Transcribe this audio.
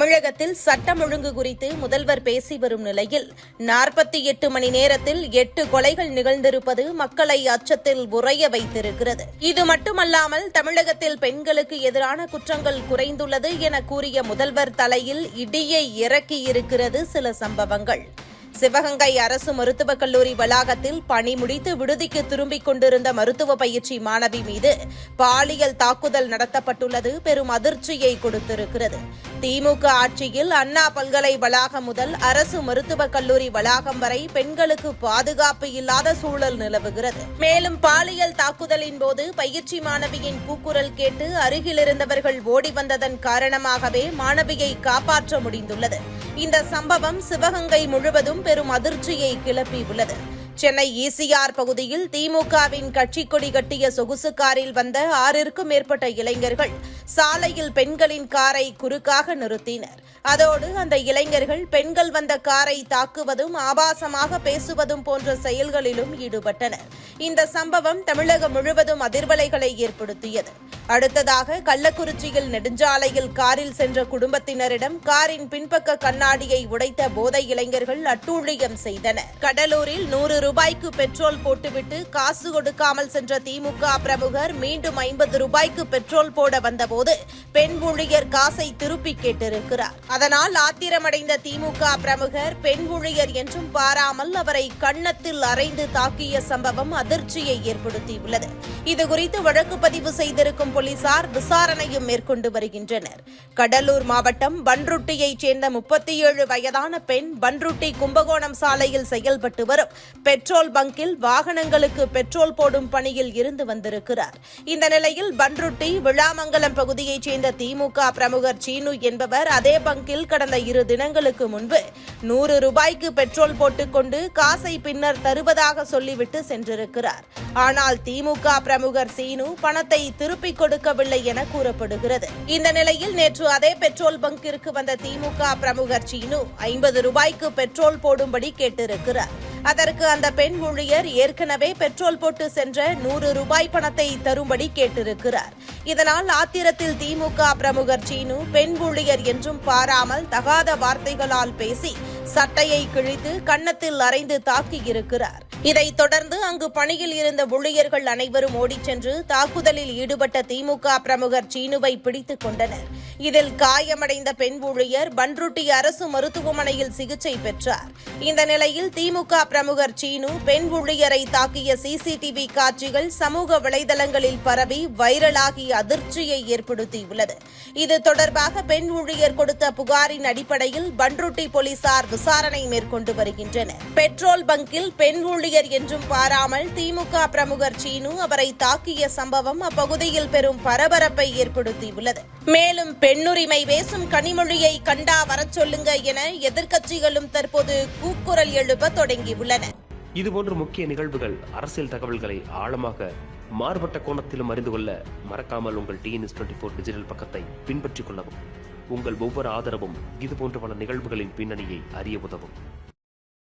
தமிழகத்தில் சட்டம் ஒழுங்கு குறித்து முதல்வர் பேசி வரும் நிலையில் நாற்பத்தி எட்டு மணி நேரத்தில் எட்டு கொலைகள் நிகழ்ந்திருப்பது மக்களை அச்சத்தில் உறைய வைத்திருக்கிறது. இது மட்டுமல்லாமல் தமிழகத்தில் பெண்களுக்கு எதிரான குற்றங்கள் குறைந்துள்ளது என கூறிய முதல்வர் தலையில் இடியை இறக்கியிருக்கிறது சில சம்பவங்கள். சிவகங்கை அரசு மருத்துவக் கல்லூரி வளாகத்தில் பணி முடித்து விடுதிக்கு திரும்பிக் கொண்டிருந்த மருத்துவ பயிற்சி மாணவி மீது பாலியல் தாக்குதல் நடத்தப்பட்டுள்ளது. பெரும் அதிர்ச்சியை கொடுத்திருக்கிறது. திமுக ஆட்சியில் அண்ணா பல்கலை வளாகம் முதல் அரசு மருத்துவக் கல்லூரி வளாகம் வரை பெண்களுக்கு பாதுகாப்பு இல்லாத சூழல் நிலவுகிறது. மேலும் பாலியல் தாக்குதலின் போது பயிற்சி மாணவியின் கூக்குரல் கேட்டு அருகிலிருந்தவர்கள் ஓடி வந்ததன் காரணமாகவே மாணவியை காப்பாற்ற முடிந்துள்ளது. இந்த சம்பவம் சிவகங்கை முழுவதும் பெரும் அதிர்ச்சியை கிளப்பியுள்ளது சென்னை ஈசிஆர் பகுதியில் திமுகவின் கட்சி கொடி கட்டிய சொகுசு காரில் வந்த ஆறிற்கும் மேற்பட்ட இளைஞர்கள் சாலையில் பெண்களின் காரை குறுக்காக நிறுத்தினர். அதோடு அந்த இளைஞர்கள் பெண்கள் வந்த காரை தாக்குவதும் ஆபாசமாக பேசுவதும் போன்ற செயல்களிலும் ஈடுபட்டனர். இந்த சம்பவம் தமிழகம் முழுவதும் அதிர்வலைகளை ஏற்படுத்தியது. அடுத்ததாக கள்ளக்குறிச்சியில் நெடுஞ்சாலையில் காரில் சென்ற குடும்பத்தினரிடம் காரின் பின்பக்க கண்ணாடியை உடைத்த போதை இளைஞர்கள் அட்டூழியம் செய்தனர். கடலூரில் நூறு ரூபாய்க்கு பெட்ரோல் போட்டுவிட்டு காசு கொடுக்காமல் சென்ற திமுக பிரமுகர் மீண்டும் ஐம்பது ரூபாய்க்கு பெட்ரோல் போட வந்தபோது பெண் ஊழியர் காசை திருப்பி கேட்டிருக்கிறார். அதனால் ஆத்திரமடைந்த திமுக பிரமுகர் பெண் ஊழியர் என்றும் பாராமல் அவரை கன்னத்தில் அறைந்து தாக்கிய சம்பவம் அதிர்ச்சியை ஏற்படுத்தியுள்ளது. இதுகுறித்து வழக்கு பதிவு செய்திருக்கும் போலீசார் விசாரணையும் மேற்கொண்டு வருகின்றனர். கடலூர் மாவட்டம் பன்ருட்டியைச் சேர்ந்த முப்பத்தி ஏழு வயதான பெண் பன்ருட்டி கும்பகோணம் சாலையில் செயல்பட்டு வரும் பெட்ரோல் பங்கில் வாகனங்களுக்கு பெட்ரோல் போடும் பணியில் இருந்து வந்திருக்கிறார். இந்த நிலையில் பன்ருட்டி விழாமங்கலம் பகுதியைச் சேர்ந்த திமுக பிரமுகர் சீனு என்பவர் அதே பங்கில் கடந்த இரு தினங்களுக்கு முன்பு நூறு ரூபாய்க்கு பெட்ரோல் போட்டுக்கொண்டு காசை பின்னர் தருவதாக சொல்லிவிட்டு சென்றிருக்கிறார். ஆனால் திமுக பிரமுகர் சீனு பணத்தை திருப்பிக் கொடுக்கவில்லை என கூறப்படுகிறது. இந்த நிலையில் நேற்று அதே பெட்ரோல் பங்கிற்கு வந்த திமுக பிரமுகர் சீனு ஐம்பது ரூபாய்க்கு பெட்ரோல் போடும்படி கேட்டிருக்கிறார். அதற்கு அந்த பெண் ஊழியர் ஏற்கனவே பெட்ரோல் போட்டு சென்ற நூறு ரூபாய் பணத்தை தரும்படி கேட்டிருக்கிறார். இதனால் ஆத்திரத்தில் திமுக பிரமுகர் சீனு பெண் ஊழியர் என்றும் பாராமல் தகாத வார்த்தைகளால் பேசி சட்டையை கிழித்து கன்னத்தில் அறைந்து தாக்கியிருக்கிறார். இதைத் தொடர்ந்து அங்கு பணியில் இருந்த ஊழியர்கள் அனைவரும் ஓடிச் சென்று தாக்குதலில் ஈடுபட்ட திமுக பிரமுகர் சீனுவை பிடித்துக் கொண்டனர். இதில் காயமடைந்த பெண் ஊழியர் பன்ருட்டி அரசு மருத்துவமனையில் சிகிச்சை பெற்றார். இந்த நிலையில் திமுக பிரமுகர் சீனு பெண் ஊழியரை தாக்கிய சிசிடிவி காட்சிகள் சமூக வலைதளங்களில் பரவி வைரலாகி அதிர்ச்சியை ஏற்படுத்தியுள்ளது. இது தொடர்பாக பெண் ஊழியர் கொடுத்த புகாரின் அடிப்படையில் பன்ருட்டி போலீசார் விசாரணை மேற்கொண்டு வருகின்றனர். பெட்ரோல் பங்கில் பெண் ஊழியர் என்றும் பாராமல் திமுக பிரமுகர் சீனு அவரை தாக்கிய சம்பவம் அப்பகுதியில் பெரும் பரபரப்பை ஏற்படுத்தியுள்ளது. மேலும் பெண்ணுரிமை பேசும் கனிமொழியை கண்டா வரச் சொல்லுங்க என எதிர்க்கட்சிகளும் தற்போது கூக்குரல் எழுப்ப தொடங்கியுள்ளன. இதுபோன்ற முக்கிய நிகழ்வுகள் அரசியல் தகவல்களை ஆழமாக மாறுபட்ட கோணத்திலும் அறிந்து கொள்ள மறக்காமல் உங்கள் டிஎன்எஸ் டுவெண்ட்டி ஃபோர் டிஜிட்டல் பக்கத்தை பின்பற்றிக் கொள்ளவும். உங்கள் ஒவ்வொரு ஆதரவும் இதுபோன்ற பல நிகழ்வுகளின் பின்னணியை அறிய உதவும்.